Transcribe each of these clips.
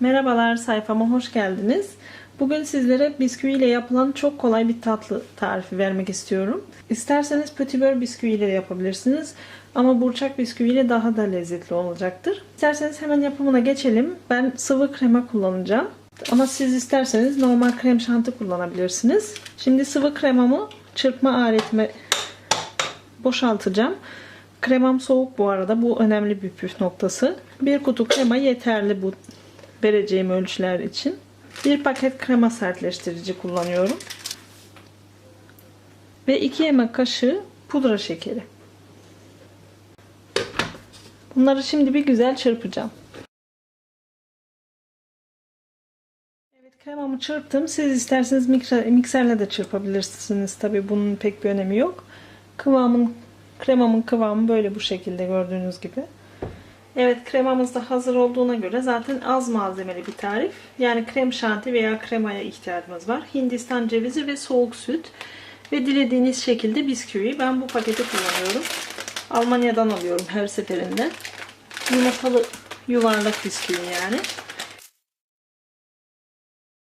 Merhabalar sayfama hoş geldiniz. Bugün sizlere bisküvi ile yapılan çok kolay bir tatlı tarifi vermek istiyorum. İsterseniz pötibör bisküvi ile yapabilirsiniz. Ama burçak bisküvi ile daha da lezzetli olacaktır. İsterseniz hemen yapımına geçelim. Ben sıvı krema kullanacağım. Ama siz isterseniz normal krem şanti kullanabilirsiniz. Şimdi sıvı kremamı çırpma aletime boşaltacağım. Kremam soğuk bu arada. Bu önemli bir püf noktası. Bir kutu krema yeterli bu vereceğim ölçüler için. Bir paket krema sertleştirici kullanıyorum. Ve 2 yemek kaşığı pudra şekeri. Bunları şimdi bir güzel çırpacağım. Evet kremamı çırptım. Siz isterseniz mikserle de çırpabilirsiniz. Tabi bunun pek bir önemi yok. Kıvamın kremamın kıvamı böyle bu şekilde gördüğünüz gibi. Evet kremamız da hazır olduğuna göre zaten az malzemeli bir tarif. Yani krem şanti veya kremaya ihtiyacımız var. Hindistan cevizi ve soğuk süt. Ve dilediğiniz şekilde bisküvi. Ben bu paketi kullanıyorum. Almanya'dan alıyorum her seferinde. Yumurtalı yuvarlak bisküvi yani.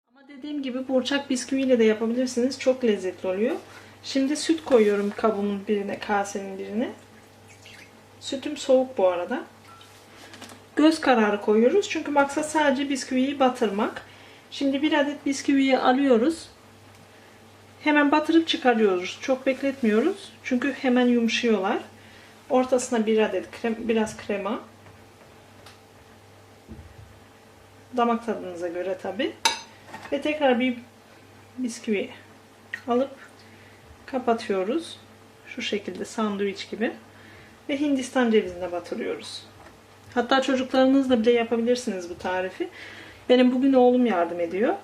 Ama dediğim gibi burçak bisküviyle de yapabilirsiniz. Çok lezzetli oluyor. Şimdi süt koyuyorum kabımın birine, kasenin birine. Sütüm soğuk bu arada. Göz kararı koyuyoruz. Çünkü maksat sadece bisküviyi batırmak. Şimdi bir adet bisküviyi alıyoruz. Hemen batırıp çıkarıyoruz. Çok bekletmiyoruz. Çünkü hemen yumuşuyorlar. Ortasına bir adet krem, biraz krema. Damak tadınıza göre tabi. Ve tekrar bir bisküvi alıp kapatıyoruz. Şu şekilde sandviç gibi. Ve Hindistan cevizine batırıyoruz. Hatta çocuklarınızla bile yapabilirsiniz bu tarifi. Benim bugün oğlum yardım ediyor.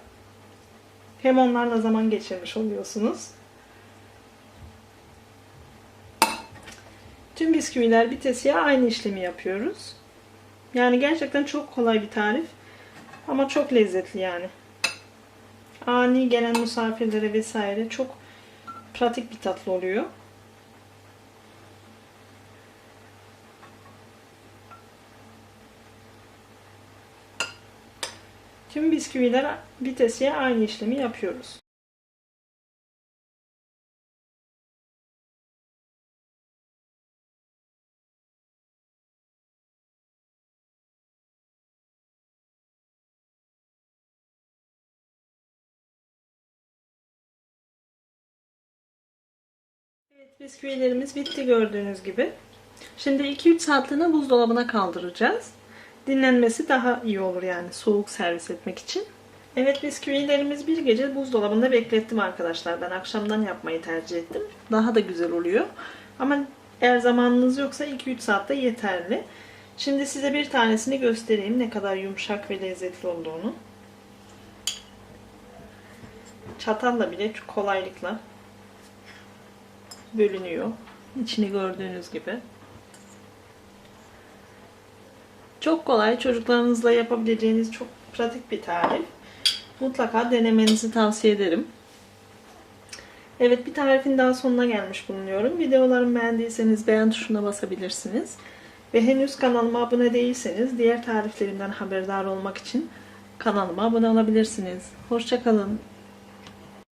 Hem onlarla zaman geçirmiş oluyorsunuz. Tüm bisküviler bitesiye aynı işlemi yapıyoruz. Yani gerçekten çok kolay bir tarif. Ama çok lezzetli yani. Ani gelen misafirlere vesaire çok pratik bir tatlı oluyor. Tüm bisküviler vitesiye aynı işlemi yapıyoruz. Evet bisküvilerimiz bitti gördüğünüz gibi. Şimdi 2-3 saatliğine buzdolabına kaldıracağız dinlenmesi daha iyi olur yani soğuk servis etmek için. Evet bisküvilerimiz bir gece buzdolabında beklettim arkadaşlar. Ben akşamdan yapmayı tercih ettim. Daha da güzel oluyor. Ama eğer zamanınız yoksa 2-3 saatte yeterli. Şimdi size bir tanesini göstereyim ne kadar yumuşak ve lezzetli olduğunu. Çatalla bile kolaylıkla bölünüyor. İçini gördüğünüz gibi. Çok kolay çocuklarınızla yapabileceğiniz çok pratik bir tarif. Mutlaka denemenizi tavsiye ederim. Evet bir tarifin daha sonuna gelmiş bulunuyorum. Videolarımı beğendiyseniz beğen tuşuna basabilirsiniz. Ve henüz kanalıma abone değilseniz diğer tariflerimden haberdar olmak için kanalıma abone olabilirsiniz. Hoşçakalın.